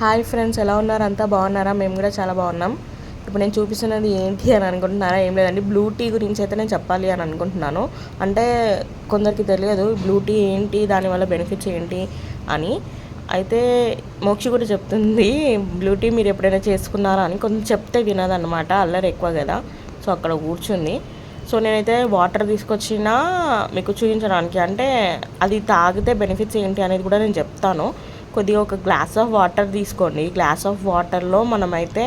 Hi friends ఎలా ఉన్నారు? అంతా బాగున్నారా? మేము కూడా చాలా బాగున్నాం. ఇప్పుడు నేను చూపిస్తున్నది ఏంటి అని అనుకుంటున్నారా? ఏం లేదండి. బ్లూ టీ గురించి అయితే నేను చెప్పాలి అని అనుకుంటున్నాను. అంటే కొందరికి తెలియదు బ్లూ టీ ఏంటి? దానివల్ల బెనిఫిట్స్ ఏంటి? అని. అయితే మోక్షి కూడా చెప్తుంది బ్లూ టీ మీరు ఎప్పుడైనా చేసుకున్నారా? అని. కొంచెం చెప్తే వినదన్నమాట. అల్లరి ఎక్కువ కదా. సో అక్కడ కూర్చుంది. సో నేనైతే వాటర్ తీసుకొచ్చిన మీకు చూపించడానికి. అంటే అది తాగితే బెనిఫిట్స్ ఏంటి అనేది కూడా నేను చెప్తాను. కొద్దిగా ఒక గ్లాస్ ఆఫ్ వాటర్ తీసుకోండి. గ్లాస్ ఆఫ్ వాటర్లో మనమైతే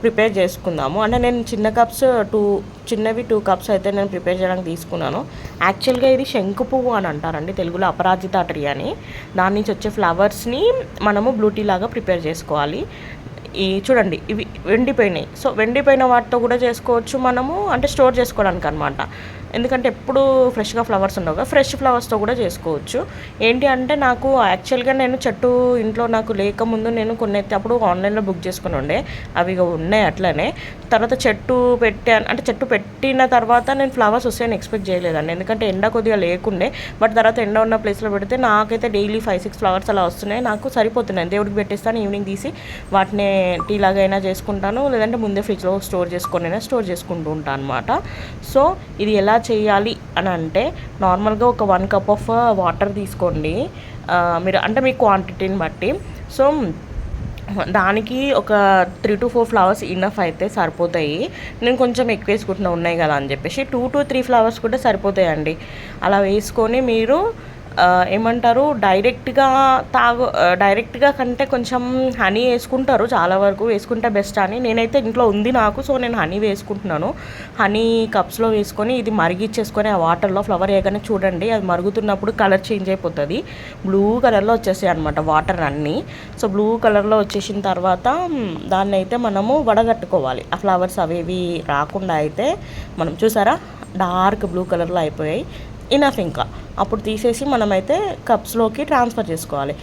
ప్రిపేర్ చేసుకుందాము. అంటే నేను చిన్న కప్స్ టూ చిన్నవి టూ కప్స్ అయితే నేను ప్రిపేర్ చేయడానికి తీసుకున్నాను. యాక్చువల్గా ఇది శంకు పువ్వు అని అంటారండి. తెలుగులో అపరాజిత ట్రీ అని. దాని నుంచి వచ్చే ఫ్లవర్స్ని మనము బ్లూ టీ లాగా ప్రిపేర్ చేసుకోవాలి. ఈ చూడండి ఇవి వెండిపోయినాయి. సో వెండిపోయిన వాటితో కూడా చేసుకోవచ్చు మనము. అంటే స్టోర్ చేసుకోవడానికి అనమాట ఎందుకంటే ఎప్పుడు ఫ్రెష్గా ఫ్లవర్స్ ఉండవు కదా ఫ్రెష్ ఫ్లవర్స్తో కూడా చేసుకోవచ్చు. ఏంటి అంటే నాకు యాక్చువల్గా నేను చెట్టు ఇంట్లో నాకు లేకముందు నేను కొన్ని అయితే అప్పుడు ఆన్లైన్లో బుక్ చేసుకుని ఉండే. అవి ఉన్నాయి అట్లనే. తర్వాత చెట్టు పెట్టాను అంటే చెట్టు పెట్టిన తర్వాత నేను ఫ్లవర్స్ వస్తాయని ఎక్స్పెక్ట్ చేయలేదండి. ఎందుకంటే ఎండ కొద్దిగా లేకుండే. బట్ తర్వాత ఎండ ఉన్న ప్లేస్లో పెడితే నాకైతే డైలీ ఫైవ్ సిక్స్ ఫ్లవర్స్ అలా వస్తున్నాయి. నాకు సరిపోతున్నాయి. దేవుడికి పెట్టేస్తాను ఈవినింగ్ తీసి వాటిని టీ లాగైనా చేసుకుంటాను. లేదంటే ముందే ఫ్రిడ్జ్లో స్టోర్ చేసుకొని స్టోర్ చేసుకుంటూ ఉంటాను అనమాట సో ఇది ఎలా చేయాలి అని అంటే నార్మల్గా ఒక వన్ కప్ ఆఫ్ వాటర్ తీసుకోండి. మీరు అంటే మీ క్వాంటిటీని బట్టి. సో దానికి ఒక three to four flowers enough అయితే సరిపోతాయి. నేను కొంచెం ఎక్కువ వేసుకుంటున్నా ఉన్నాయి కదా అని చెప్పేసి. టూ టు త్రీ ఫ్లవర్స్ కూడా సరిపోతాయండి. అలా వేసుకొని మీరు ఏమంటారు డైరెక్ట్గా తాగు డైరెక్ట్గా కంటే కొంచెం హనీ వేసుకుంటారు చాలా వరకు వేసుకుంటే బెస్ట్ అని. నేనైతే ఇంట్లో ఉంది నాకు సో నేను హనీ వేసుకుంటున్నాను. హనీ కప్స్లో వేసుకొని ఇది మరిగిచ్చేసుకొని ఆ వాటర్లో ఫ్లవర్ వేయగానే చూడండి అది మరుగుతున్నప్పుడు కలర్ చేంజ్ అయిపోతుంది. బ్లూ కలర్లో వచ్చేసాయి అనమాట వాటర్ అన్నీ. సో బ్లూ కలర్లో వచ్చేసిన తర్వాత దాన్ని అయితే మనము వడగట్టుకోవాలి. ఆ ఫ్లవర్స్ అవేవి రాకుండా అయితే మనం చూసారా డార్క్ బ్లూ కలర్లో అయిపోయాయి. ఇనఫ్ ఇంకా. అప్పుడు తీసేసి మనమైతే కప్స్లోకి ట్రాన్స్ఫర్ చేసుకోవాలి.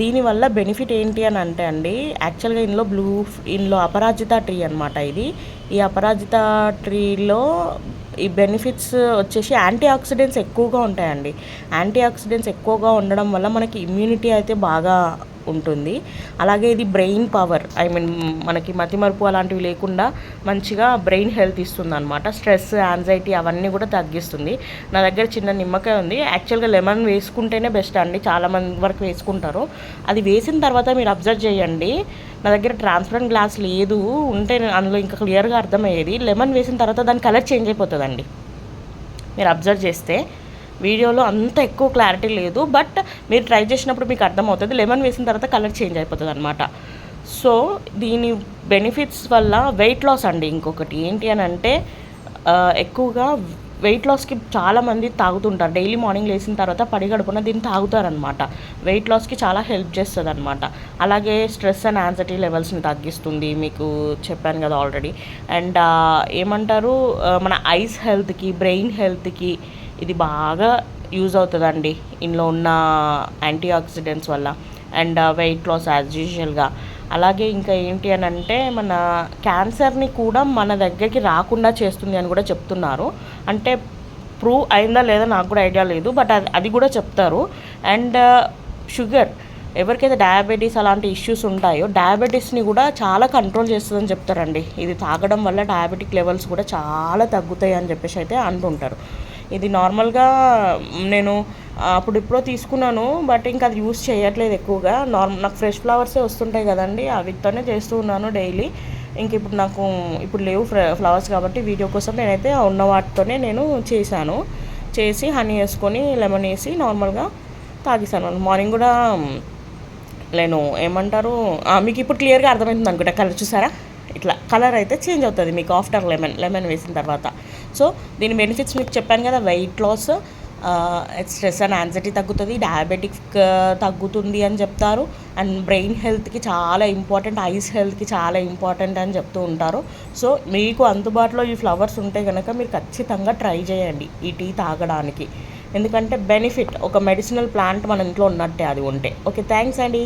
దీనివల్ల బెనిఫిట్ ఏంటి అని అంటే అండి యాక్చువల్గా ఇందులో బ్లూ ఇందులో అపరాజిత ట్రీ అనమాట ఇది. ఈ అపరాజిత ట్రీలో ఈ బెనిఫిట్స్ వచ్చేసి యాంటీ ఆక్సిడెంట్స్ ఎక్కువగా ఉంటాయండి. యాంటీ ఆక్సిడెంట్స్ ఎక్కువగా ఉండడం వల్ల మనకి ఇమ్యూనిటీ అయితే బాగా ఉంటుంది. అలాగే ఇది బ్రెయిన్ పవర్ ఐ మీన్ మనకి మతిమరుపు అలాంటివి లేకుండా మంచిగా బ్రెయిన్ హెల్త్ ఇస్తుంది అనమాట స్ట్రెస్ యాంగ్జైటీ అవన్నీ కూడా తగ్గిస్తుంది. నా దగ్గర చిన్న నిమ్మకాయ ఉంది. యాక్చువల్గా లెమన్ వేసుకుంటేనే బెస్ట్ అండి. చాలామంది వరకు వేసుకుంటారు. అది వేసిన తర్వాత మీరు అబ్జర్వ్ చేయండి. నా దగ్గర ట్రాన్స్పరెంట్ గ్లాస్ లేదు. ఉంటే అందులో ఇంకా క్లియర్గా అర్థమయ్యేది. లెమన్ వేసిన తర్వాత దాని కలర్ చేంజ్ అయిపోతుందండి. మీరు అబ్జర్వ్ చేస్తే వీడియోలో అంత ఎక్కువ క్లారిటీ లేదు బట్ మీరు ట్రై చేసినప్పుడు మీకు అర్థమవుతుంది. లెమన్ వేసిన తర్వాత కలర్ చేంజ్ అయిపోతుంది అనమాట సో దీని బెనిఫిట్స్ వల్ల వెయిట్ లాస్ అండి ఇంకొకటి. ఏంటి అని అంటే ఎక్కువగా వెయిట్ లాస్కి చాలామంది తాగుతుంటారు. డైలీ మార్నింగ్ లేచిన తర్వాత పడిగడుపున దీన్ని తాగుతారనమాట వెయిట్ లాస్కి చాలా హెల్ప్ చేస్తుంది అనమాట అలాగే స్ట్రెస్ అండ్ యాంగ్జైటీ లెవెల్స్ని తగ్గిస్తుంది మీకు చెప్పాను కదా ఆల్రెడీ అండ్ ఏమంటారు మన ఐస్ హెల్త్కి బ్రెయిన్ హెల్త్కి ఇది బాగా యూజ్ అవుతుందండి. ఇందులో ఉన్న యాంటీ ఆక్సిడెంట్స్ వల్ల. And uh, weight loss as యూజువల్గా. అలాగే ఇంకా ఏంటి అని అంటే మన క్యాన్సర్ని కూడా మన దగ్గరికి రాకుండా చేస్తుంది అని కూడా చెప్తున్నారు. అంటే ప్రూవ్ అయిందా లేదా నాకు కూడా ఐడియా లేదు బట్ అది అది కూడా చెప్తారు. And uh, sugar. ఎవరికైతే డయాబెటీస్ అలాంటి ఇష్యూస్ ఉంటాయో డయాబెటీస్ని కూడా చాలా కంట్రోల్ చేస్తుందని చెప్తారండి. ఇది తాగడం వల్ల డయాబెటిక్ లెవెల్స్ కూడా చాలా తగ్గుతాయి అని చెప్పేసి అయితే అంటుంటారు. ఇది నార్మల్గా నేను అప్పుడు ఇప్పుడో తీసుకున్నాను బట్ ఇంకా అది యూస్ చేయట్లేదు ఎక్కువగా. నార్మల్ నాకు ఫ్రెష్ ఫ్లవర్సే వస్తుంటాయి కదండి అవితోనే చేస్తూ ఉన్నాను డైలీ. ఇంక ఇప్పుడు నాకు ఇప్పుడు లేవు ఫ్లవర్స్ కాబట్టి వీడియో కోసం నేనైతే ఉన్న వాటితోనే నేను చేశాను. చేసి హనీ వేసుకొని లెమన్ వేసి నార్మల్గా తాగేసాను మార్నింగ్ కూడా నేను ఏమంటారు మీకు ఇప్పుడు క్లియర్గా అర్థమవుతుంది అనుకుంటా. కలర్ చూసారా? ఇట్లా కలర్ అయితే చేంజ్ అవుతుంది మీకు ఆఫ్టర్ లెమన్ లెమన్ వేసిన తర్వాత. సో దీని బెనిఫిట్స్ మీకు చెప్పాను కదా weight loss stress and anxiety తగ్గుతుంది డయాబెటిక్ తగ్గుతుంది అని చెప్తారు. అండ్ బ్రెయిన్ హెల్త్కి చాలా ఇంపార్టెంట్ ఐస్ హెల్త్కి చాలా ఇంపార్టెంట్ అని చెప్తూ ఉంటారు. సో మీకు అందుబాటులో ఈ ఫ్లవర్స్ ఉంటే కనుక మీరు ఖచ్చితంగా ట్రై చేయండి ఈ టీ తాగడానికి. ఎందుకంటే బెనిఫిట్ ఒక మెడిసినల్ ప్లాంట్ మన ఇంట్లో ఉన్నట్టే అది ఉంటే. ఓకే థ్యాంక్స్ అండి.